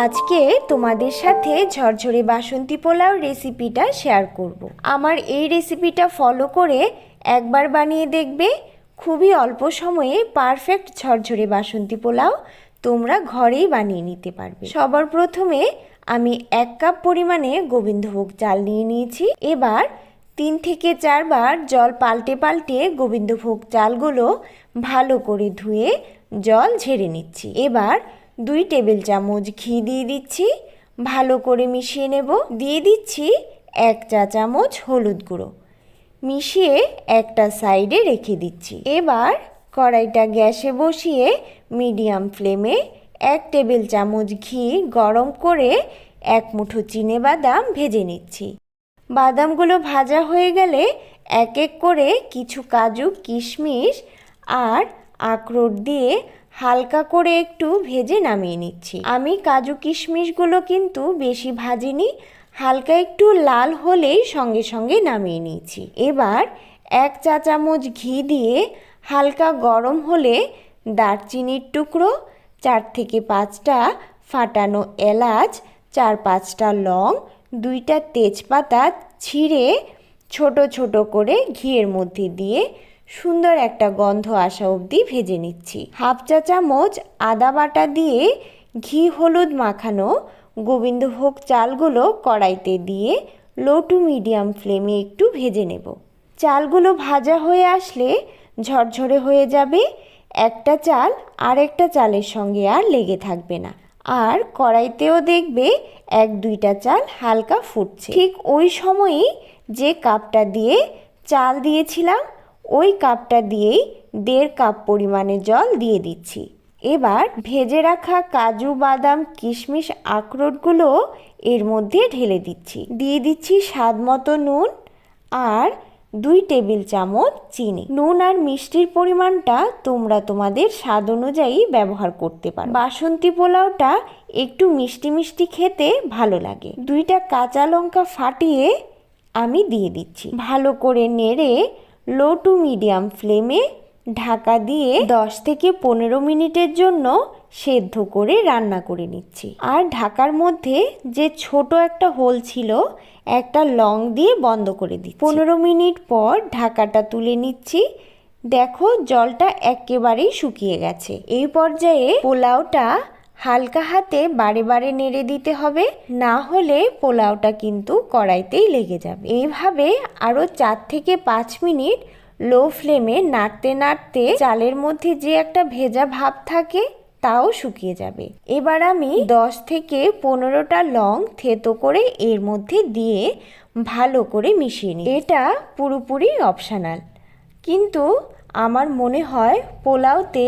আজকে তোমাদের সাথে ঝরঝরে বাসন্তী পোলাও রেসিপিটা শেয়ার করব। আমার এই রেসিপিটা ফলো করে একবার বানিয়ে দেখবে। খুবই অল্প সময়ে পারফেক্ট ঝরঝরে বাসন্তী পোলাও তোমরা ঘরেই বানিয়ে নিতে পারবে। সবার প্রথমে আমি এক কাপ পরিমাণে গোবিন্দভোগ চাল নিয়ে নিয়েছি। এবার তিন থেকে চারবার জল পাল্টে পাল্টে গোবিন্দভোগ চালগুলো ভালো করে ধুয়ে জল ঝেড়ে নিচ্ছি। এবার দুই টেবিল চামচ ঘি দিয়ে দিচ্ছি। ভালো করে মিশিয়ে নেব। দিয়ে দিচ্ছি এক চা চামচ হলুদ গুঁড়ো। মিশিয়ে একটা সাইডে রেখে দিচ্ছি। এবার কড়াইটা গ্যাসে বসিয়ে মিডিয়াম ফ্লেমে এক টেবিল চামচ ঘি গরম করে এক মুঠো চিনে বাদাম ভেজে নিচ্ছি। বাদামগুলো ভাজা হয়ে গেলে এক এক করে কিছু কাজু, কিশমিশ আর আখরোট দিয়ে হালকা করে একটু ভেজে নামিয়ে নিচ্ছি। আমি কাজু কিশমিশগুলো কিন্তু বেশি ভাজিনি, হালকা একটু লাল হলেই সঙ্গে সঙ্গে নামিয়ে নিয়েছি। এবার এক চা চামচ ঘি দিয়ে হালকা গরম হলে দারচিনির টুকরো, চার থেকে পাঁচটা ফাটানো এলাচ, চার পাঁচটা লং, দুইটা তেজপাতা ছিঁড়ে ছোট ছোট করে ঘিয়ের মধ্যে দিয়ে সুন্দর একটা গন্ধ আসা অবধি ভেজে নিচ্ছি। হাফ চা চামচ আদা বাটা দিয়ে ঘি হলুদ মাখানো গোবিন্দভোগ চালগুলো কড়াইতে দিয়ে লো টু মিডিয়াম ফ্লেমে একটু ভেজে নেব। চালগুলো ভাজা হয়ে আসলে ঝরঝরে হয়ে যাবে, একটা চাল আরেকটা চালের সঙ্গে আর লেগে থাকবে না। আর কড়াইতেও দেখবে এক দুইটা চাল হালকা ফুটছে। ঠিক ওই সময়ই যে কাপটা দিয়ে চাল দিয়েছিলাম ওই কাপটা দিয়েই দেড় কাপ পরিমাণে জল দিয়ে দিচ্ছি। এবার ভেজে রাখা কাজু, বাদাম, কিশমিশ আখরোটগুলো এর মধ্যে ঢেলে দিচ্ছি। দিয়ে দিচ্ছি স্বাদ মতো নুন আর দুই টেবিল চামচ চিনি। নুন আর মিষ্টির পরিমাণটা তোমরা তোমাদের স্বাদ অনুযায়ী ব্যবহার করতে পারো। বাসন্তী পোলাওটা একটু মিষ্টি মিষ্টি খেতে ভালো লাগে। দুইটা কাঁচা লঙ্কা ফাটিয়ে আমি দিয়ে দিচ্ছি। ভালো করে নেড়ে লো টু মিডিয়াম ফ্লেমে ঢাকা দিয়ে দশ থেকে পনেরো মিনিটের জন্য সেদ্ধ করে রান্না করে নিচ্ছি। আর ঢাকার মধ্যে যে ছোট একটা হোল ছিল, একটা লং দিয়ে বন্ধ করে দিচ্ছি। পনেরো মিনিট পর ঢাকাটা তুলে নিচ্ছি। দেখো জলটা একেবারেই শুকিয়ে গেছে। এই পর্যায়ে পোলাওটা হালকা হাতে বারে বারে নেড়ে দিতে হবে, না হলে পোলাওটা কিন্তু কড়াইতেই লেগে যাবে। এইভাবে আরও চার থেকে পাঁচ মিনিট লো ফ্লেমে নাড়তে নাড়তে চালের মধ্যে যে একটা ভেজা ভাব থাকে তাও শুকিয়ে যাবে। এবার আমি দশ থেকে পনেরোটা লং থেতো করে এর মধ্যে দিয়ে ভালো করে মিশিয়ে নিই। এটা পুরোপুরি অপশানাল। কিন্তু আমার মনে হয় পোলাওতে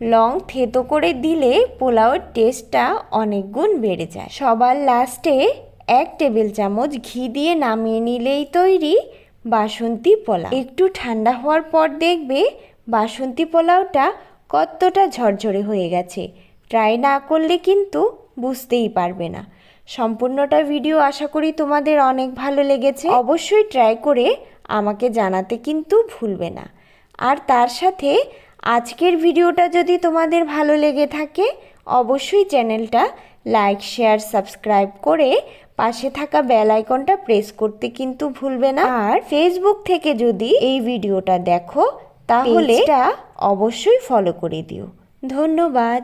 লং থেতো করে দিলে পোলাওয়ের টেস্টটা অনেক গুণ বেড়ে যায়। সবার লাস্টে এক টেবিল চামচ ঘি দিয়ে নামিয়ে নিলেই তৈরি বাসন্তী পোলাও। একটু ঠান্ডা হওয়ার পর দেখবে বাসন্তী পোলাওটা কতটা ঝরঝরে হয়ে গেছে। ট্রাই না করলে কিন্তু বুঝতেই পারবে না। সম্পূর্ণটা ভিডিও আশা করি তোমাদের অনেক ভালো লেগেছে। অবশ্যই ট্রাই করে আমাকে জানাতে কিন্তু ভুলবে না। আর তার সাথে আজকের ভিডিওটা যদি তোমাদের ভালো লেগে থাকে অবশ্যই চ্যানেলটা লাইক শেয়ার সাবস্ক্রাইব করে পাশে থাকা বেল আইকনটা প্রেস করতে কিন্তু ভুলবে না। আর ফেসবুক থেকে যদি এই ভিডিওটা দেখো তাহলে এটা অবশ্যই ফলো করে দিও। ধন্যবাদ।